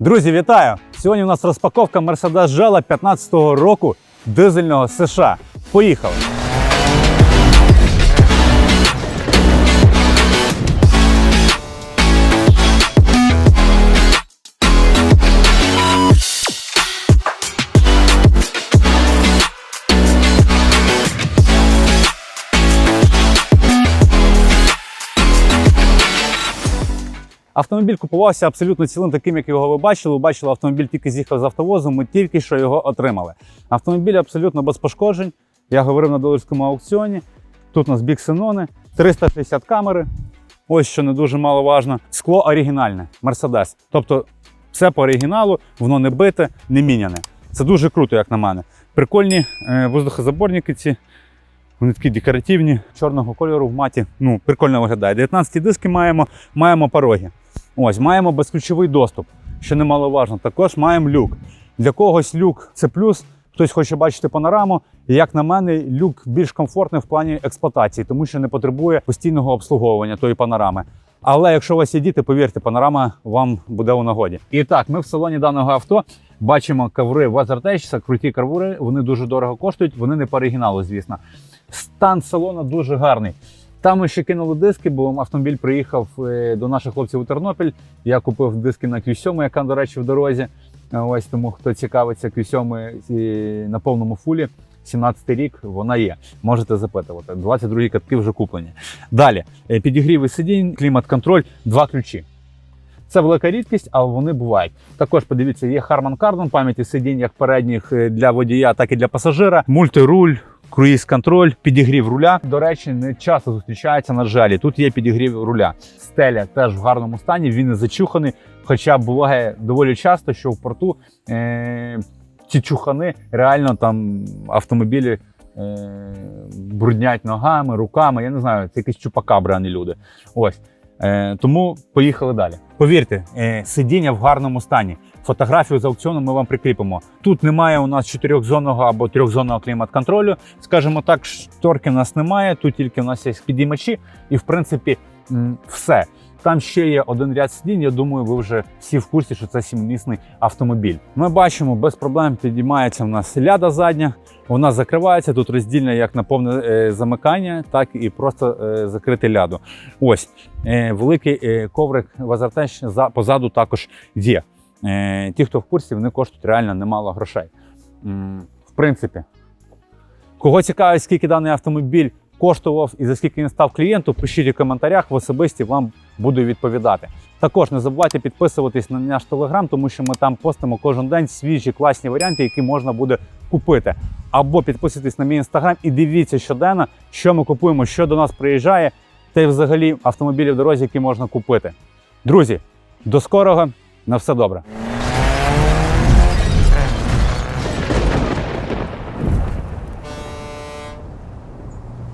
Друзі, вітаю! Сьогодні у нас розпаковка Mercedes Жела 15-го року дизельного США. Поїхали! Автомобіль купувався абсолютно цілим, таким, як його ви бачили. Ви бачили, автомобіль тільки з'їхав з автовозу. Ми тільки що його отримали. Автомобіль абсолютно без пошкоджень. Я говорив на доларському аукціоні. Тут у нас бік Сенони, 360 камери. Ось що не дуже маловажно. Скло оригінальне, Mercedes. Тобто все по оригіналу, воно не бите, не міняне. Це дуже круто, як на мене. Прикольні е, воздухозаборники ці. Вони такі декоративні, чорного кольору в маті. Ну, прикольно виглядає. 19 диски маємо, маємо пороги. Ось, маємо безключовий доступ, що немаловажно. Також маємо люк. Для когось люк це плюс. Хтось хоче бачити панораму. Як на мене, люк більш комфортний в плані експлуатації, тому що не потребує постійного обслуговування тої панорами. Але якщо у вас є діти, повірте, панорама вам буде у нагоді. І так, ми в салоні даного авто бачимо коври WeatherTech, це круті коври. Вони дуже дорого коштують. Вони не по оригіналу, звісно. Стан салону дуже гарний. Там ми ще кинули диски, бо автомобіль приїхав е, до наших хлопців у Тернопіль. Я купив диски на Q7, яка, до речі, в дорозі. Е, Ось тому, хто цікавиться Q7 е, на повному фулі, 17 рік вона є. Можете запитувати. 22 катки вже куплені. Далі підігріви сидінь, клімат-контроль, два ключі. Це велика рідкість, але вони бувають. Також подивіться, є Harman Kardon, пам'яті сидінь як передніх для водія, так і для пасажира. Мультируль, круїз-контроль, підігрів руля. До речі, не часто зустрічається на жалі. Тут є підігрів руля. Стеля теж в гарному стані, він не зачуханий. Хоча буває доволі часто, що в порту е- ці чухани реально там автомобілі. е, Бруднять ногами, руками. Я не знаю, це якісь чупакабри, а не люди. Ось. Е, тому поїхали далі. Повірте, е, сидіння в гарному стані. Фотографію з аукціону ми вам прикріпимо. Тут немає у нас чотирьохзонного або трьохзонного клімат-контролю. Скажімо так, шторки в нас немає. Тут тільки в нас є підіймачі, і в принципі все. Там ще є один ряд сидінь. Я думаю, ви вже всі в курсі, що це сімимісний автомобіль. Ми бачимо, без проблем підіймається в нас ляда задня. Вона закривається тут роздільна як на повне е, замикання, так і просто е, закрити ляду. Ось е, великий коврик Вазартеч за позаду також є. Ті, хто в курсі, вони коштують реально немало грошей. В принципі, кого цікавить, скільки даний автомобіль коштував і за скільки він став клієнту, пишіть у коментарях в особисті вам буду відповідати. Також не забувайте підписуватись на наш телеграм, тому що ми там постимо кожен день свіжі класні варіанти, які можна буде купити. Або підписуйтесь на мій інстаграм і дивіться щоденно, що ми купуємо, що до нас приїжджає, та й взагалі автомобілі в дорозі, які можна купити. Друзі, до скорого, на все добре.